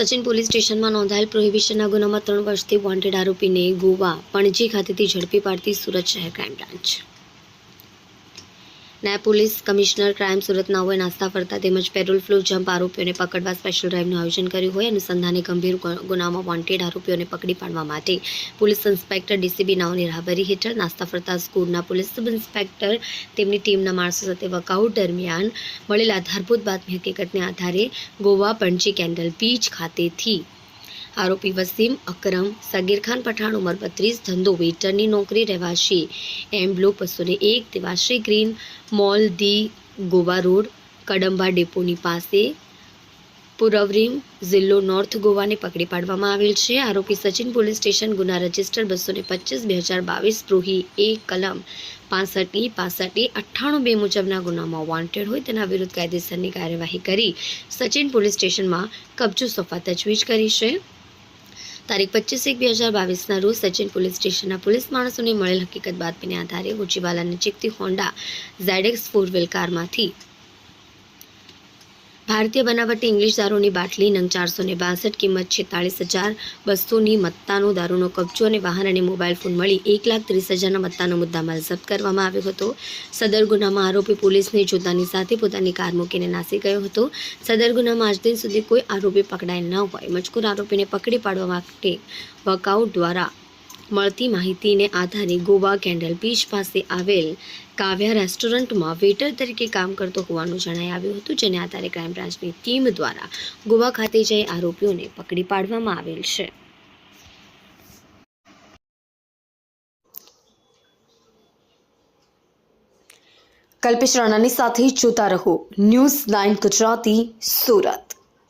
Sachin police સ્ટેશનમાં નોંધાયેલ પ્રોહિબિશનના ગુનામાં ત્રણ વર્ષથી વોન્ટેડ આરોપીને ગોવા, પણજી ખાતેથી ઝડપી પાડતી સુરત શહેર ક્રાઇમ બ્રાન્ચ નાયબ પોલીસ કમિશનર ક્રાઇમ સુરત નાઓએ નાસ્તા ફરતા તેમજ પેટ્રોલ ફ્લો જમ્પ આરોપીઓને પકડવા સ્પેશિયલ ડ્રાઇવનું આયોજન કર્યું હોય, અનુસંધાને ગંભીર ગુનામાં વોન્ટેડ આરોપીઓને પકડી પાડવા માટે પોલીસ ઇન્સ્પેક્ટર ડીસીબી નાઓની રાહબરી હેઠળ નાસ્તા ફરતા સ્કૂલના પોલીસ સબ ઇન્સ્પેક્ટર તેમની ટીમના માણસો સાથે વર્કઆઉટ દરમિયાન મળેલ આધારભૂત બાતમી હકીકતને આધારે ગોવા પણજી કેન્ડલ બીચ ખાતેથી આરોપી વસીમ અકરમ, સગીર ખાન પઠાણ, ઉંમર બત્રીસ, ધંધો વેઇટરની નોકરી રહેવાસી. એમ બ્લોક બસો ને એક દેવાશ્રી ગ્રીન મોલ દી ગોવા રોડ, કડંબા ડેપોની પાસે પુરવરીમ જિલ્લો નોર્થ ગોવાને પકડી પાડવામાં આવેલ છે. આરોપી સચિન પોલીસ સ્ટેશન ગુના રજિસ્ટર બસો ને પચીસ બે હજાર બાવીસ પ્રોહી એ કલમ પાસઠ ઈ પાસઠ ઈ અઠ્ઠાણું બે મુજબના ગુનામાં વોન્ટેડ હોય તેના વિરુદ્ધ કાયદેસરની કાર્યવાહી કરી સચિન પોલીસ સ્ટેશનમાં કબજો સોંપવા તજવીજ કરી છે. તારીખ પચીસ એક બે હજાર બાવીસના રોજ સચિન પોલીસ સ્ટેશનના પોલીસ માણસોને મળેલ હકીકત બાતમીને આધારે ઉચીવાલા નજીકથી હોન્ડા ઝેડેક્સ ફોર વ્હીલ કારમાંથી ભારતીય બનાવટી ઇંગ્લિશ દારૂની બાટલી, નંગ ચારસો ને બાસઠ, કિંમત છેતાળીસ હજાર બસોની મત્તાનો દારૂનો કબજો અને વાહન અને મોબાઈલ ફોન મળી એક લાખ ત્રીસ હજારના મત્તાનો મુદ્દામાલ જપ્ત કરવામાં આવ્યો હતો. સદર ગુનામાં આરોપી પોલીસને જોતાની સાથે પોતાની કાર મૂકીને નાસી ગયો હતો. સદર ગુનામાં આજ દિન સુધી કોઈ આરોપી પકડાયેલ ન હોય. મજકૂર આરોપીને પકડી પાડવા માટે વર્કઆઉટ દ્વારા મળતી માહિતીને આધારે ગોવા કેન્ડલ બીચ પાસે આવેલ કાવ્યા રેસ્ટોરન્ટમાં વેટર તરીકે કામ કરતો હોવાનું જણાઈ આવ્યું હતું, જેને આધારે ક્રાઇમ બ્રાન્ચની ટીમ દ્વારા ગોવા ખાતે જઈ આરોપીઓને પકડી પાડવામાં આવેલ છે. કલ્પેશ રાણાની સાથે જોતા રહો. News nine Gujarati, Surat.